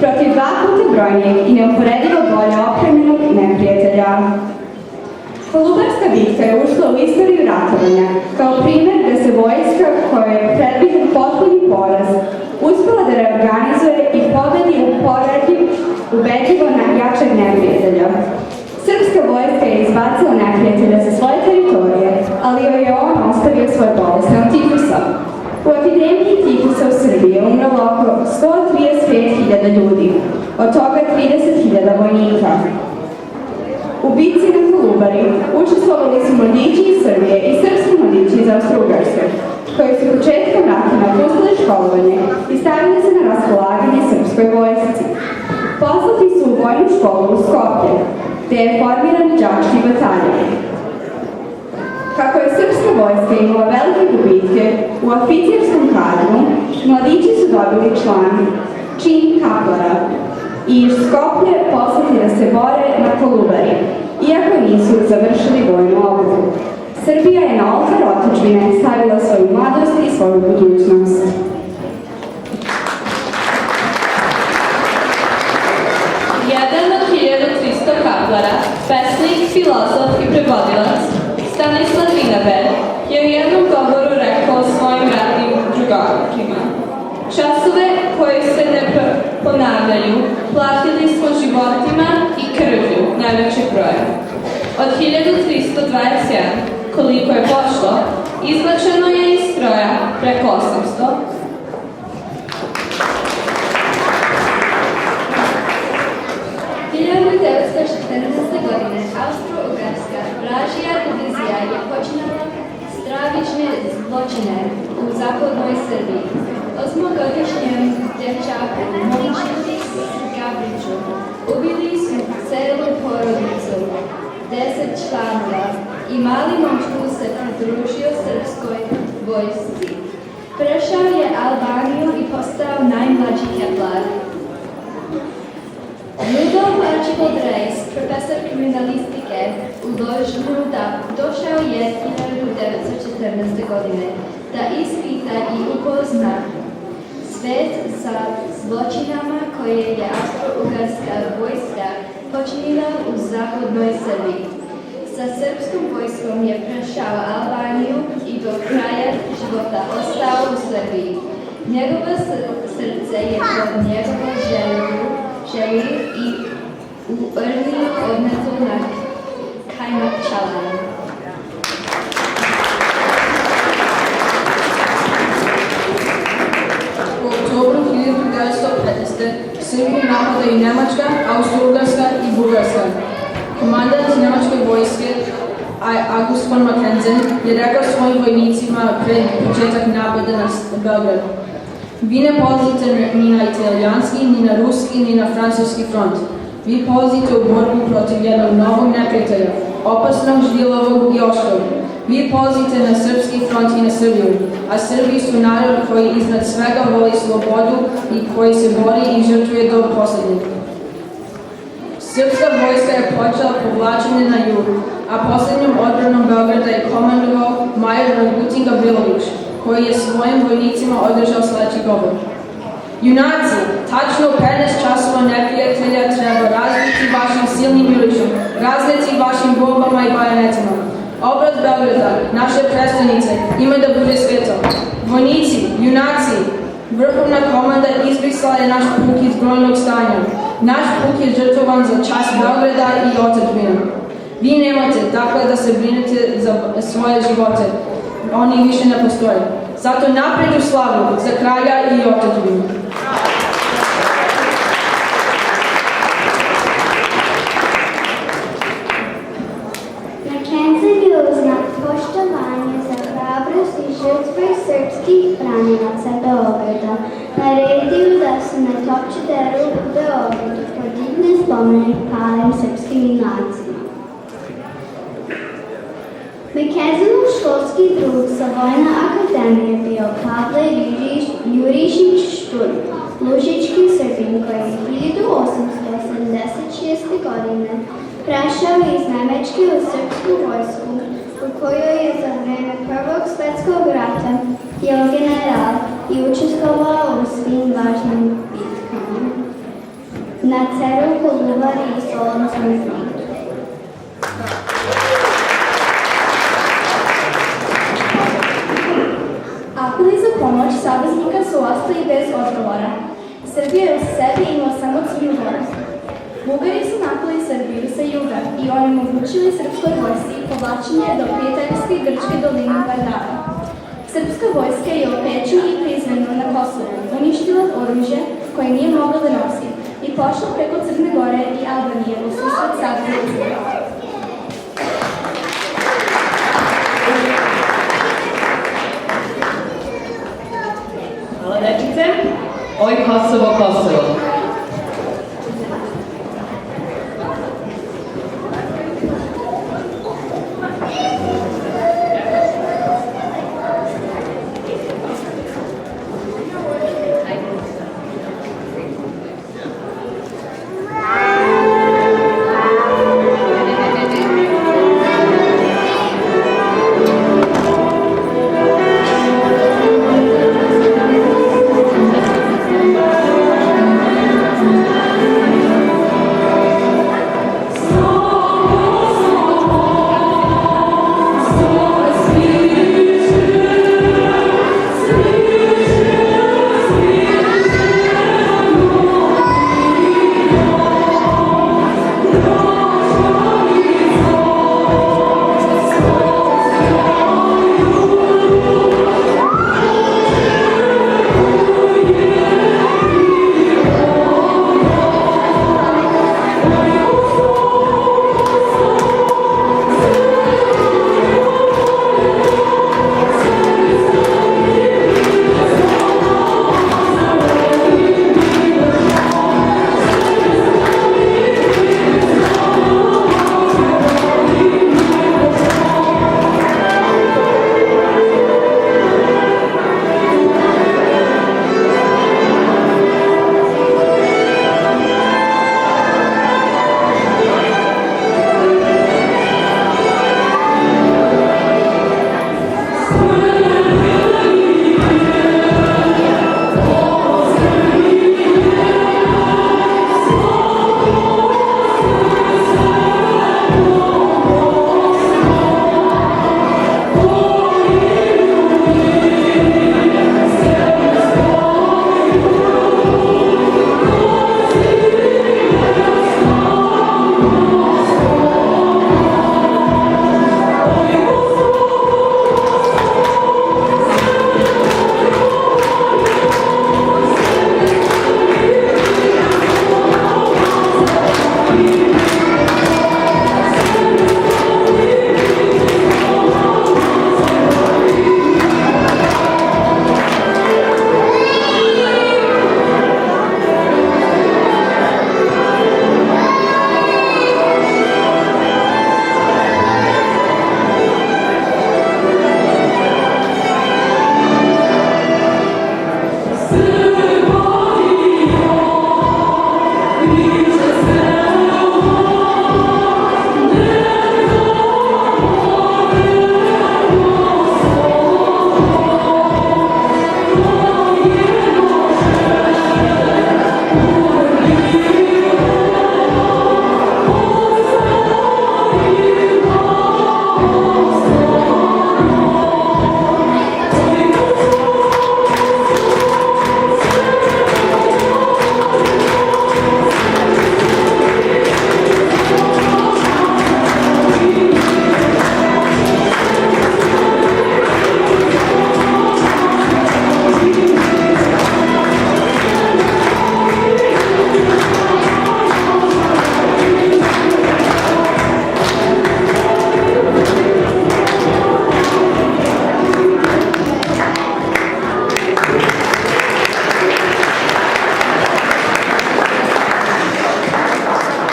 protiv dva puta brojnijeg i neuporedivo bolje opremljenog neprijatelja. Kolubarska bitka je ušla u istoriju ratovanja kao primjer da se vojska koja je predviđen potpuni poraz uspela da reorganizuje i pobedi u poradnji ubedljivo na jačeg neprijatelja. Srpska vojska je izbacila neprijatelja sa svoje teritorije, ali joj je on ostavio svoj bolestan tifusa. U epidemiji tifusa u Srbiji umrlo oko 135.000 ljudi, od toga 30.000 vojnika. U bitci na Kolubari učestvovali su mladići iz Srbije i srpski mladići iz Austro-Ugarske, koji su početkom rata napustili školovanje i stavili se na raspolaganje srpskoj vojsci. Poslati su u vojnu školu u Skoplje, gde je formiran đački bataljon. Kako je srpska vojska imala velike gubitke u oficijerskom kadru, mladići su dobili član čin kaplara i iz Skoplje poslati da se bore na Kolubari, iako nisu završili vojnu obuku. Srbija je na oltar otečbine stavila svoju mladost i svoju budućnost. Jedan od 1300 kaplara, pesnik, filozof i prevodilac, Stanislav Vinaber, je u jednom govoru rekao svojim ratnim drugarkima. Časove koji se ne ponavljaju, platili smo životima i krvlju najvećeg broja. Od 1321, koliko je pošlo, izbačeno je iz stroja preko 800, 1914. godine Austro-Ugarska vražija divizija je počinala stravične zločine u zapadnoj Srbiji. Осьмоколишнім дівчатам, мовчитись яблічу, Убились село породицю, десять членів, і мали мамку се підручив срpskoj vojsci. Prešao je Albaniju i postao najmlađi keplar. Rudolf Archibald Reis, profesor kriminalistike u Ložnuda, došao je 1914. godine da ispita i upozna svet sa zločinama koje je Austro-Ugarska vojska počinila u zapadnoj Srbiji. Sa srpskom vojskom je prešao Albaniju i do kraja života ostao u Srbiji. Njegovo sr- srce je pod njegovu želju, želju i u urni odneto na kajmak čalan. Napadaju Njemačka, Austro-Ugarska i Bugarska. Komandant Njemačke vojske August von Mackensen je rekao svojim vojnicima pred početak napada na Beograd. Vi ne polazite ni na italijanski, ni na ruski, ni na francuski front. Vi polazite u borbu protiv jednog novog neprijatelja, opasnog, žilavog i oštrog. Vi polazite na srpski front i na Srbiju, a Srbi su narod koji iznad svega voli slobodu i koji se bori i žrtvuje do poslednjeg. Srpska vojska je počela povlačenje na jug, a poslednjom odbranom Beograda je komandovao major Dragutin Gavrilović, koji je svojim vojnicima održao sledeći govor. Junaci, tačno u 15 časova neprijatelja treba razbiti vašim silnim jurišom, razneti vašim bombama i bajonetima. Obraz Beograda, naše prestonice, ima da bude sveto. Vojnici, junaci, vrhovna komanda izbrisala je naš puk iz brojnog stanja. Naš puk je žrtvovan za čast Beograda i otadžbina. Vi nemate, dakle, da se brinete za svoje živote. Oni više ne postoje. Zato napred u slavu za kralja i otadžbinu. Микезин Лужковський, друг, Савойна академія, Біопавла, Юрій Штуль, Лужички Серпінкої, Ліду 876 години, прийшов із Німечки у Сербську війську, рукою за время Первого Светського брата, його генерал і участвував у своїм важним біткам. На церкву Луварі і Солонцем su ostali bez odgovora. Srbija je u sebi imala samo Crnu Goru. Bugari su napali Srbiju sa juga i onemogućili srpskoj vojsci povlačenje do prijateljske grčke doline Vardara. Srpska vojska je opeću i prizvenu na Kosovu uništila oružje koje nije mogla da nosi i pošla preko Crne Gore i Albanije 박수 박수